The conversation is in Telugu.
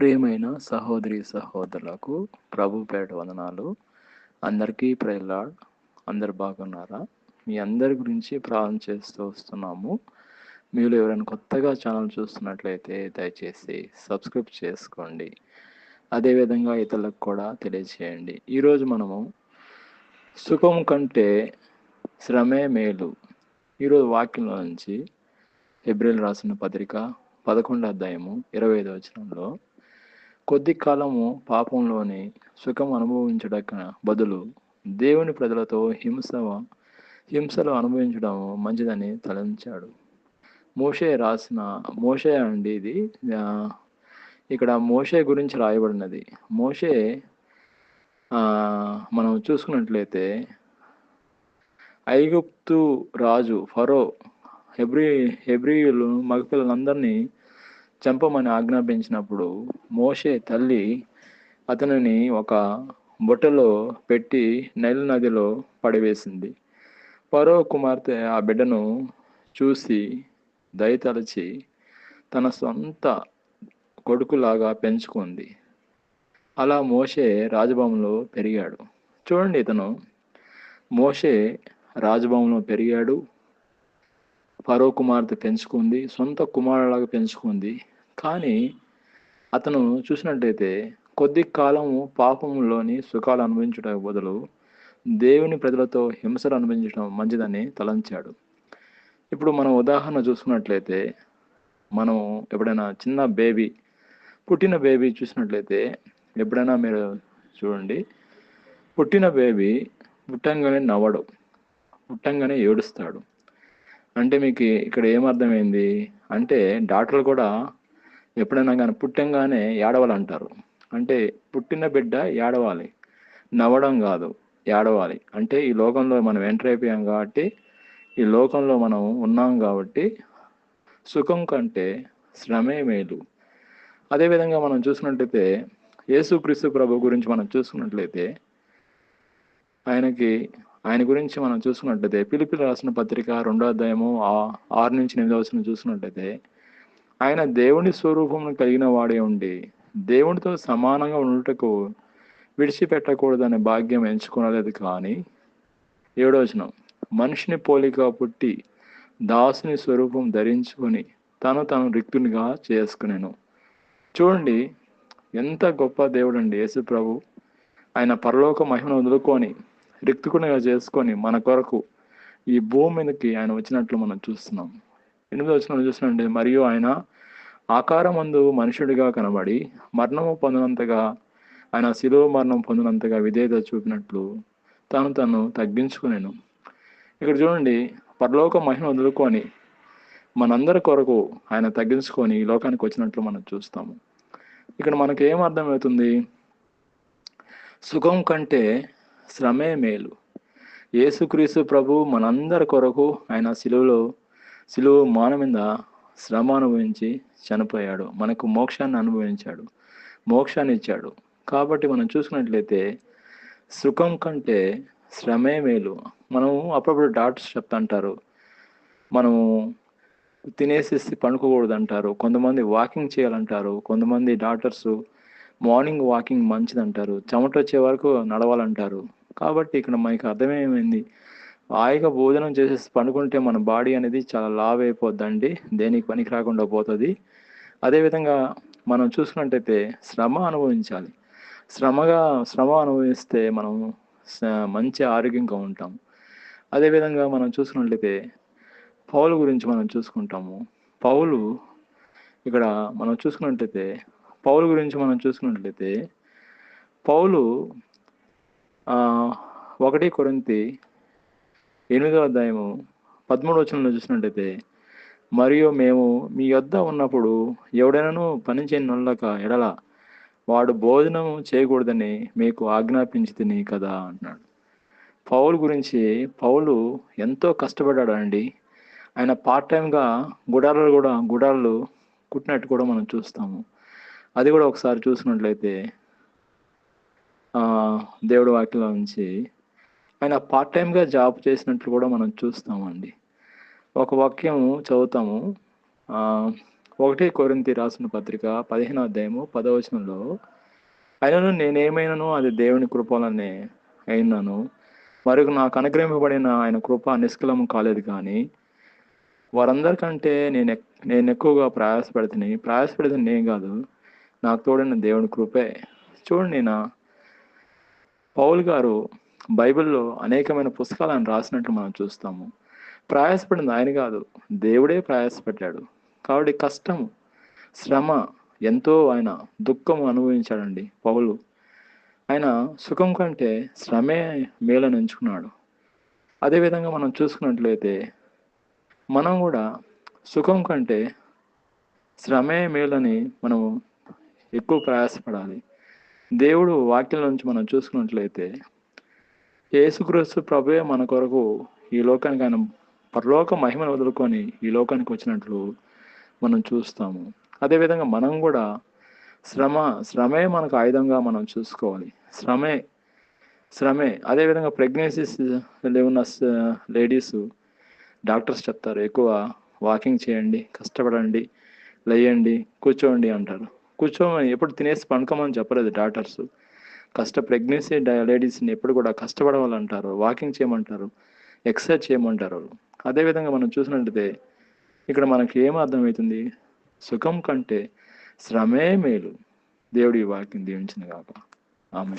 ప్రియమైన సహోదరి సహోదరులకు ప్రభుపేట వందనాలు. అందరికీ ప్రేలాడ్ అందరు బాగున్నారా? మీ అందరి గురించి ప్రార్థన చేస్తూ వస్తున్నాము. మీరు ఎవరైనా కొత్తగా ఛానల్ చూస్తున్నట్లయితే దయచేసి సబ్స్క్రైబ్ చేసుకోండి. అదేవిధంగా ఇతరులకు కూడా తెలియజేయండి. ఈరోజు మనము సుఖం కంటే శ్రమే మేలు. ఈరోజు వాక్యంలో నుంచి ఏప్రిల్ రాసిన పత్రిక పదకొండు అధ్యాయము ఇరవై ఐదు వచనంలో కొద్ది కాలము పాపంలోని సుఖం అనుభవించడక బదులు దేవుని ప్రజలతో హింస హింసలు అనుభవించడం మంచిదని తలంచాడు. మోషే రాసిన మోషే అండి ఇది. ఇక్కడ మోషే గురించి రాయబడినది. మోషే మనం చూసుకున్నట్లయితే ఐగుప్తు రాజు ఫరో హెబ్రి హెబ్రియులు మగపిల్లలందరినీ చంపమని ఆజ్ఞాపించినప్పుడు మోషే తల్లి అతనిని ఒక బుట్టలో పెట్టి నైల్ నదిలో పడివేసింది. పరో కుమార్తె ఆ బిడ్డను చూసి దయతలచి తన సొంత కొడుకులాగా పెంచుకుంది. అలా మోషే రాజభవనంలో పెరిగాడు. చూడండి ఇతను. మోషే రాజభవనంలో పెరిగాడు. పరో కుమార్తె పెంచుకుంది. సొంత కుమారులాగా పెంచుకుంది. కానీ అతను చూసినట్టయితే కొద్ది కాలము పాపంలోని సుఖాలు అనుభవించడానికి బదులు దేవుని ప్రజలతో హింసలు అనుభవించడం మంచిదని తలంచాడు. ఇప్పుడు మనం ఉదాహరణ చూసుకున్నట్లయితే మనం ఎప్పుడైనా చిన్న బేబీ పుట్టిన బేబీ చూసినట్లయితే ఎప్పుడైనా మీరు చూడండి పుట్టిన బేబీ పుట్టంగానే నవ్వడు పుట్టంగానే ఏడుస్తాడు. అంటే మీకు ఇక్కడ ఏమర్థమైంది? అంటే డాక్టర్లు కూడా ఎప్పుడైనా కానీ పుట్టంగానే ఏడవాలంటారు. అంటే పుట్టిన బిడ్డ ఏడవాలి. నవ్వడం కాదు ఏడవాలి. అంటే ఈ లోకంలో మనం ఎంటర్ అయిపోయాం కాబట్టి ఈ లోకంలో మనం ఉన్నాం కాబట్టి సుఖం కంటే శ్రమే మేలు. అదేవిధంగా మనం చూసినట్లయితే యేసుక్రీస్తు ప్రభు గురించి మనం చూసుకున్నట్లయితే ఆయనకి ఆయన గురించి మనం చూసుకున్నట్లయితే పిలిపిలి రాసిన పత్రిక రెండో అధ్యాయము ఆరు నుంచి ఎనిమిది వచ్చిన చూసుకున్నట్లయితే ఆయన దేవుని స్వరూపం కలిగిన వాడే ఉండి దేవునితో సమానంగా ఉండుటకు విడిచిపెట్టకూడదనే భాగ్యం ఎంచుకోలేదు కానీ ఏడోచనం మనిషిని పోలిక పుట్టి దాసుని స్వరూపం ధరించుకొని తను తను రిక్తునిగా చేసుకునేను. చూడండి ఎంత గొప్ప దేవుడు అండి యేసు ప్రభు. ఆయన పరలోక మహిమను వదులుకొని రిక్తుకునిగా చేసుకొని మన కొరకు ఈ భూమి మీదకి ఆయన వచ్చినట్లు మనం చూస్తున్నాం. ఎనిమిది వచ్చిన చూసినండి మరియు ఆయన ఆకారమందు మనుషుడిగా కనబడి మరణము పొందినంతగా ఆయన శిలువ మరణం పొందినంతగా విధేయత చూపినట్లు తాను తను తగ్గించుకునేను. ఇక్కడ చూడండి పరలోక మహిమ వదులుకొని మనందరి కొరకు ఆయన తగ్గించుకొని ఈ లోకానికి వచ్చినట్లు మనం చూస్తాము. ఇక్కడ మనకి ఏం అర్థమవుతుంది? సుఖం కంటే శ్రమే మేలు. యేసుక్రీస్తు ప్రభు మనందరి కొరకు ఆయన శిలువలో శిలువ మాన మీద శ్రమ అనుభవించి చనిపోయాడు. మనకు మోక్షాన్ని అనుభవించాడు. మోక్షాన్ని ఇచ్చాడు. కాబట్టి మనం చూసుకున్నట్లయితే సుఖం కంటే శ్రమే మేలు. మనం అప్పుడప్పుడు డాక్టర్స్ చెప్తుంటారు. మనము తినేసేసి పండుకోకూడదు అంటారు కొంతమంది వాకింగ్ చేయాలంటారు. కొంతమంది డాక్టర్స్ మార్నింగ్ వాకింగ్ మంచిది అంటారు చెమట వచ్చే వరకు నడవాలంటారు. కాబట్టి ఇక్కడ మనకి అర్థమేమైంది? హాయిగా భోజనం చేసేసి పండుకుంటే మన బాడీ అనేది చాలా లావ్ అయిపోద్దండి దేనికి పనికి రాకుండా పోతుంది. అదేవిధంగా మనం చూసుకున్నట్టయితే శ్రమ అనుభవించాలి. శ్రమగా శ్రమ అనుభవిస్తే మనం మంచి ఆరోగ్యంగా ఉంటాం. అదేవిధంగా మనం చూసుకున్నట్లయితే పౌలు గురించి మనం చూసుకుంటాము. పౌలు ఇక్కడ మనం చూసుకున్నట్లయితే పౌలు గురించి మనం చూసుకున్నట్లయితే పౌలు ఒకటి కొరింతి ఎనిమిదవ అధ్యాయము పదమూడు వచనంలో చూసినట్టయితే మరియు మేము మీ యొద్ద ఉన్నప్పుడు ఎవడైనాను పని చేయనొల్లక ఎడల వాడు భోజనం చేయకూడదని మీకు ఆజ్ఞాపించి తిని కదా అన్నాడు పౌలు గురించి పౌలు ఎంతో కష్టపడ్డాడు అండి ఆయన పార్ట్ టైంగా గుడారాలు కూడా గుడారాలు కుట్టినట్టు కూడా మనం చూస్తాము. అది కూడా ఒకసారి చూసినట్లయితే దేవుడు వాక్యం నుంచి ఆయన పార్ట్ టైంగా జాబ్ చేసినట్లు కూడా మనం చూస్తామండి. ఒక వాక్యం చదువుతాము. ఒకటే కొరింతి రాసిన పత్రిక పదిహేను అధ్యాయము పదవచనంలో అయినను నేనేమైనాను అది దేవుని కృపలనే అయినాను. మరియు నాకు అనుగ్రహింపబడిన ఆయన కృప నిష్కలం కాలేదు కానీ వారందరికంటే నేను నేను ఎక్కువగా ప్రయాసపడుతుని ప్రయాసపడితే నేను కాదు నాకు తోడిన దేవుని కృపే. చూడండి నా పౌల్ గారు బైబిల్లో అనేకమైన పుస్తకాలను రాసినట్లు మనం చూస్తాము. ప్రయాసపడింది ఆయన కాదు దేవుడే ప్రయాసపడ్డాడు కాబట్టి కష్టము శ్రమ ఎంతో ఆయన దుఃఖము అనుభవించాడండి పౌలు. ఆయన సుఖం కంటే శ్రమే మేలని ఎంచుకున్నాడు. అదేవిధంగా మనం చూసుకున్నట్లయితే మనం కూడా సుఖం కంటే శ్రమే మేలని మనము ఎక్కువ ప్రయాసపడాలి. దేవుడు వాక్యం నుంచి మనం చూసుకున్నట్లయితే యేసుక్రీస్తు ప్రభువే మన కొరకు ఈ లోకానికి ఆయన పరలోక మహిమను వదులుకొని ఈ లోకానికి వచ్చినట్లు మనం చూస్తాము. అదేవిధంగా మనం కూడా శ్రమ శ్రమే మనకు ఆయుధంగా మనం చూసుకోవాలి. శ్రమే శ్రమే. అదేవిధంగా ప్రెగ్నెన్సీస్ ఉన్న లేడీస్ డాక్టర్స్ చెప్తారు ఎక్కువ వాకింగ్ చేయండి కష్టపడండి లేయండి కూర్చోండి అంటారు. కూర్చోమని ఎప్పుడు తినేసి పండుకోమని చెప్పలేదు డాక్టర్స్. కష్ట ప్రెగ్నెన్సీ లేడీస్ని ఎప్పుడు కూడా కష్టపడవాలంటారు. వాకింగ్ చేయమంటారు. ఎక్సర్సైజ్ చేయమంటారు. అదేవిధంగా మనం చూసినట్లయితే ఇక్కడ మనకి ఏం అర్థమవుతుంది సుఖం కంటే శ్రమే మేలు. దేవుడి వాక్యం దీవించింది కాక ఆమె